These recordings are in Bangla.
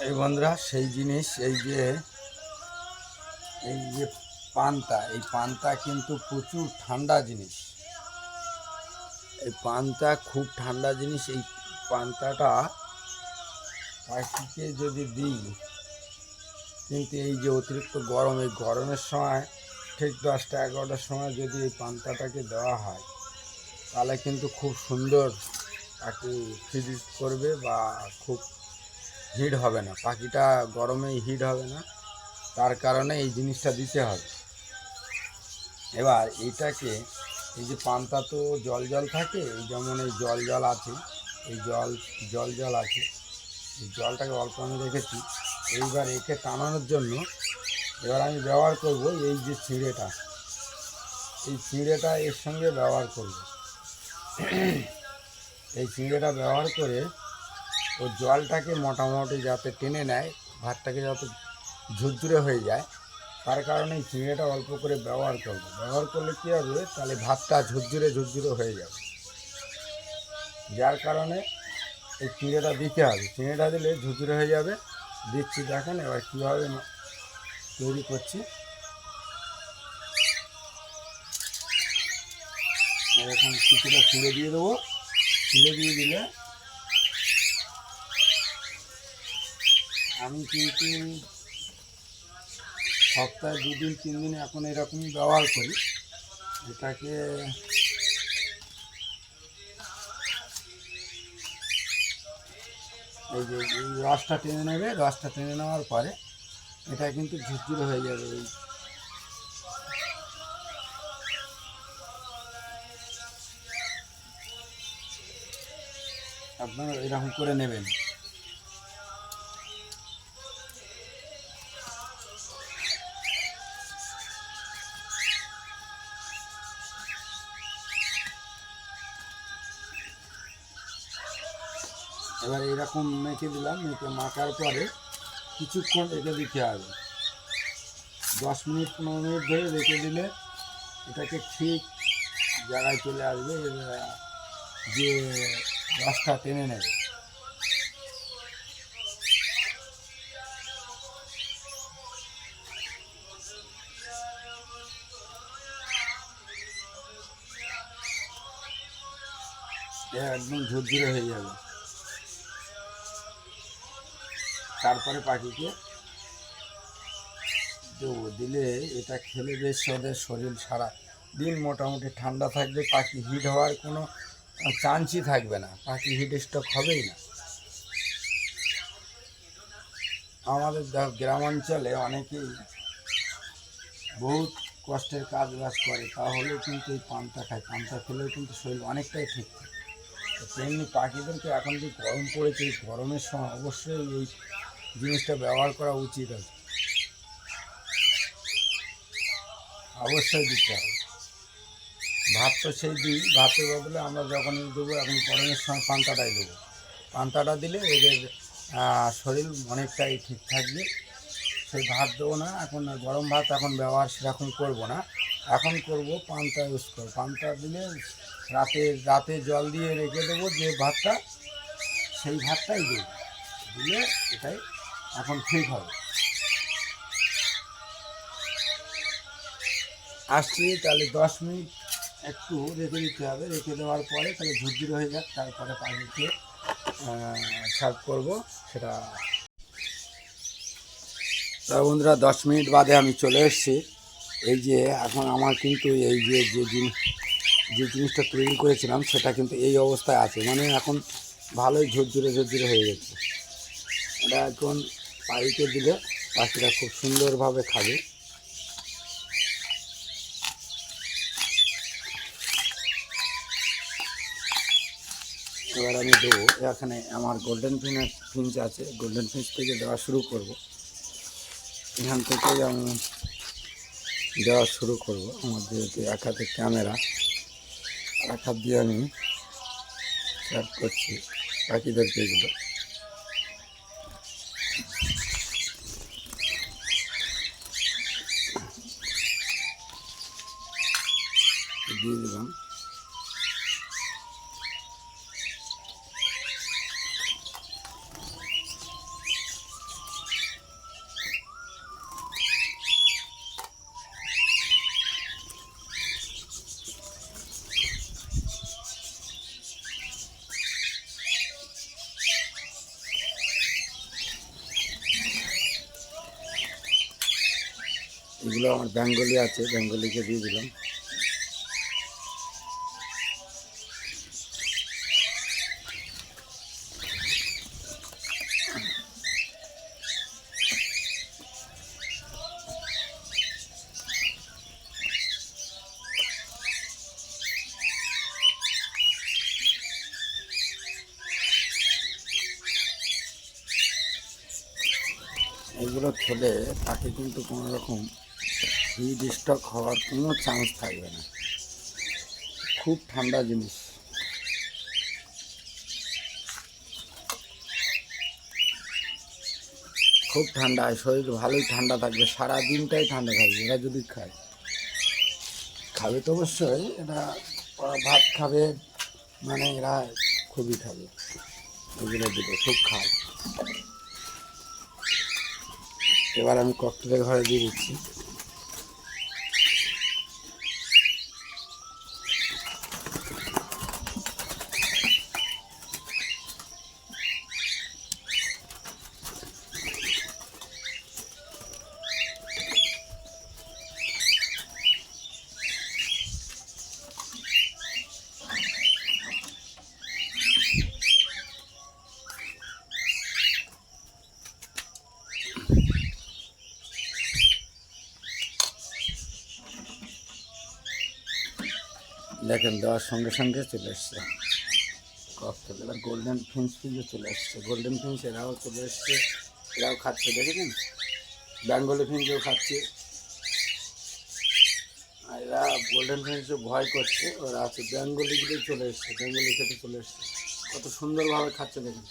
এই বন্ধুরা, সেই জিনিস, এই যে এই যে পান্তা, এই পান্তা কিন্তু প্রচুর ঠান্ডা জিনিস। এই পান্তা খুব ঠান্ডা জিনিস, এই পান্তাটা পাখিকে যদি দিই, কিন্তু এই যে অতিরিক্ত গরম, এই গরমের সময় ঠিক দশটা, এগারোটার সময় যদি এই পান্তাটাকে দেওয়া হয়, তাহলে কিন্তু খুব সুন্দর পাখি ফিজিস করবে বা খুব হিট হবে না। পাখিটা গরমে হিট হবে না। তার কারণে এই জিনিসটা দিতে হবে। এবার এইটাকে এই যে পান্তা তো জল জল থাকে, এই যেমন এই জল জল আছে, এই জল জল জল আছে, এই জলটাকে অল্প আমি রেখেছি। এইবার একে টানানোর জন্য এবার আমি ব্যবহার করব এই যে চিঁড়েটা এই চিঁড়েটা এর সঙ্গে ব্যবহার করব। এই চিঁড়েটা ব্যবহার করে ও জলটাকে মোটামুটি যাতে টেনে নেয়, ভাতটাকে যাতে ঝুরঝুরে হয়ে যায়, তার কারণে চিঁড়েটা অল্প করে ব্যবহার করব। ব্যবহার করলে কী হবে? তাহলে ভাতটা ঝুরঝুরে ঝুরঝুরে হয়ে যাবে। যার কারণে এই চিঁড়েটা দিতে হবে। চিঁড়েটা দিলে ঝুরঝুরে হয়ে যাবে। দিচ্ছি দেখেন, এবার কীভাবে তৈরি করছি। এরকম কিছুটা ছিঁড়ে দিয়ে দেবো। ছিঁড়ে দিয়ে দিলে আমি কিন্তু সপ্তাহে দুদিন, তিন দিন এখন এরকমই ব্যবহার করি। এটাকে এই যে এই রসটা টেনে নেবে, রসটা টেনে নেওয়ার পরে এটা কিন্তু ঝুরঝুরে হয়ে যাবে এই আপনারা এরকম করে নেবেন। এরকম মেখে দিলাম, মেখে মাখার পরে কিছুক্ষণ রেখে দিতে হবে। দশ মিনিট, পনেরো মিনিট ধরে রেখে দিলে এটাকে ঠিক জায়গায় চলে আসবে যে রসটা টেনে নেবে। একদম ঝুরঝুরে হয়ে যাবে। তারপরে পাখিকে দেবো। দিলে এটা খেলে বেশ ওদের শরীর সারা দিন মোটামুটি ঠান্ডা থাকবে, পাখি হিট হওয়ার কোনো চান্সই থাকবে না। পাখি হিট স্ট্রোক হবেই না। আমাদের গ্রামাঞ্চলে অনেকেই বহুত কষ্টের কাজ বাজ করে তাহলেও কিন্তু এই পান্তা খায়। পান্তা খেলেও কিন্তু শরীর অনেকটাই ঠিক থাকে। তেমনি পাখিদেরকে এখন যে গরম পড়েছে, এই গরমের সময় অবশ্যই এই জিনিসটা ব্যবহার করা উচিত আছে। অবশ্যই দিতে হবে। ভাত তো সেই দিই, ভাতের বদলে আমরা যখন দেবো, এখন গরমের সময় পান্তাটাই দেবো। পান্তাটা দিলে এদের শরীর অনেকটাই ঠিক থাকবে। সেই ভাত দেবো না, এখন গরম ভাত এখন ব্যবহার সেরকম করব না। এখন করব পান্তা ইউজ করব পান্তা দিলে রাতে রাতে জল দিয়ে রেখে দেবো যে ভাতটা, সেই ভাতটাই দেবো। দিলে এটাই এখন ঠিক হবে। আসছি, তাহলে দশ মিনিট একটু রেখে দিতে হবে। রেখে দেওয়ার পরে তাহলে ঝুরঝুরে হয়ে যাক, তারপরে পাখিকে সার্ভ করব, সেটা। তা বন্ধুরা, দশ মিনিট বাদে আমি চলে এসেছি। এই যে, এখন আমার কিন্তু এই যে যে জিনিস যে জিনিসটা তৈরি করেছিলাম, সেটা কিন্তু এই অবস্থায় আছে। মানে এখন ভালোই ঝুরঝুরে ঝুরঝুরে হয়ে গেছে। এটা এখন পাখিকে দিলে পাখিরা খুব সুন্দরভাবে খাবে। এবার আমি দেবো। এখানে আমার গোল্ডেন ফিনার ফিঞ্চ আছে। গোল্ডেন ফিঞ্চ থেকে দেওয়া শুরু করব। এখান থেকেই আমি দেওয়া শুরু করব। আমার যেহেতু এক হাতে ক্যামেরা এক হাত দিয়ে আমি করছি পাখিদেরকে এগুলো। দিয়ে দিলাম এগুলো আমার বেঙ্গলি আছে বেঙ্গলিকে দিয়ে দিলাম এগুলো খেলে তাকে কিন্তু কোনো রকম হিট হওয়ার কোনো চান্স থাকবে না। খুব ঠান্ডা জিনিস। খুব ঠান্ডা, শরীর ভালোই ঠান্ডা থাকবে, সারা দিনটাই ঠান্ডা থাকবে, এরা যদি খায়। খাবে তো অবশ্যই, এরা ভাত খাবে মানে এরা খুবই খাবে। এগুলো দিলে খুব খায়। এবার আমি ককটেলের ঘরে দিয়ে দিচ্ছি। দেখেন, দেওয়ার সঙ্গে সঙ্গে চলে এসছে। ককটেল, এবার গোল্ডেন ফিন্স ফিজও চলে এসছে। গোল্ডেন ফিন্স এরাও চলে এসছে। এরাও খাচ্ছে, দেখেছেন? বেঙ্গলি ফিন্সও খাচ্ছে। এরা গোল্ডেন ফিন্সও ভয় করছে। ওরা আছে বেঙ্গলিগুলোই চলে এসছে, বেঙ্গলি খেতে চলে এসছে। কত সুন্দরভাবে খাচ্ছে, দেখেন।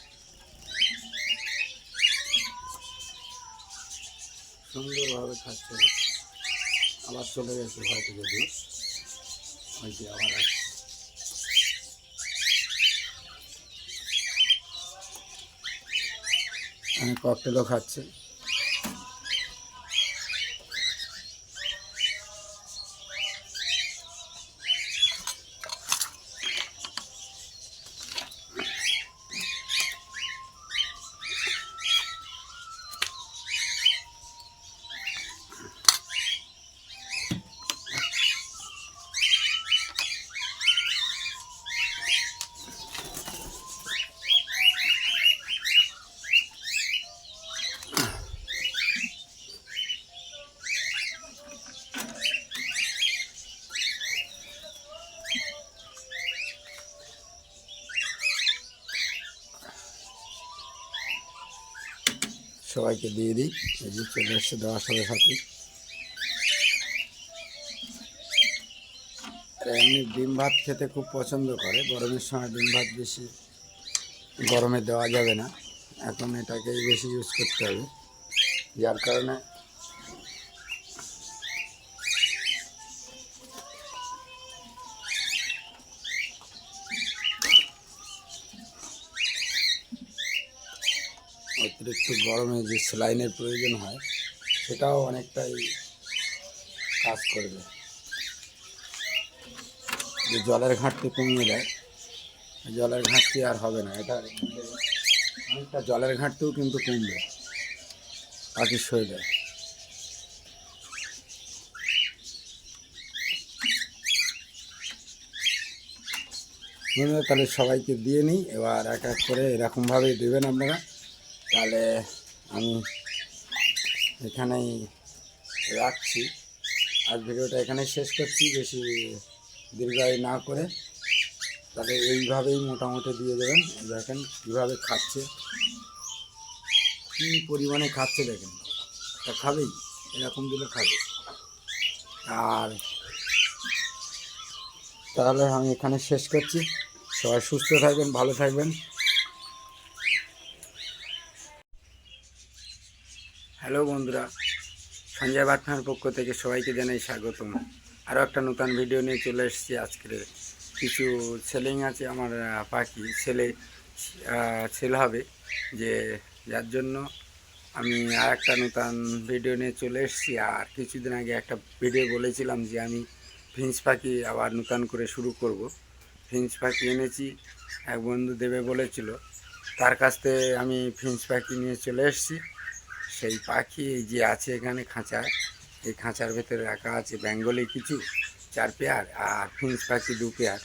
সুন্দরভাবে খাচ্ছে। আবার চলে গেছে হয়তো যদি ওই যে আবার খাচ্ছে। সবাইকে দিয়ে দিই। এই যে চলে এসছে দেওয়ার সাথে সাথে এমনি ডিম ভাত খেতে খুব পছন্দ করে। গরমের সময় ডিম ভাত বেশি গরমে দেওয়া যাবে না। এখন এটাকেই বেশি ইউজ করতে হবে। যার কারণে অতিরিক্ত গরমে যে স্যালাইনের প্রয়োজন হয়, সেটাও অনেকটাই কাজ করবে। যে জলের ঘাটতি কমিয়ে দেয়, জলের ঘাটতি আর হবে না। এটা অনেকটা জলের ঘাটতিও কিন্তু কমবে পাখির শরীরে তাহলে সবাইকে দিয়ে নিই, এবার এক এক করে এরকমভাবেই দেবেন আপনারা। তাহলে আমি এখানেই রাখছি। আর ভিডিওটা এখানেই শেষ করছি, বেশি দীর্ঘায় না করে। তাহলে এইভাবেই মোটামুটি দিয়ে দেবেন। দেখেন কীভাবে খাচ্ছে। কী পরিমাণে খাচ্ছে দেখেন। তা খাবেই, এরকম দিলে খাবে। আর তাহলে আমি এখানে শেষ করছি। সবাই সুস্থ থাকবেন, ভালো থাকবেন। হ্যালো বন্ধুরা, সঞ্জয় বাটনার পক্ষ থেকে সবাইকে জানাই স্বাগতম। আরও একটা নতুন ভিডিও নিয়ে চলে এসেছি আজকের। কিছু সেলিং আছে আমার পাখি ছেলে ছেলে হবে। যে যার জন্য আমি আর একটা নতুন ভিডিও নিয়ে চলে এসেছি। আর কিছুদিন আগে একটা ভিডিও বলেছিলাম যে আমি ফিঞ্চ পাখি আবার নতুন করে শুরু করব। ফিঞ্চ পাখি এনেছি, এক বন্ধু দেবে বলেছিল। তার কাছ থেকে আমি ফিঞ্চ পাখি নিয়ে চলে এসেছি। সেই পাখি এই যে আছে এখানে খাঁচা, এই খাঁচার ভেতরে রাখা আছে বেঙ্গলে কিছু, চার পেয়ার আর ফিন্স পাখি দু পেয়ার।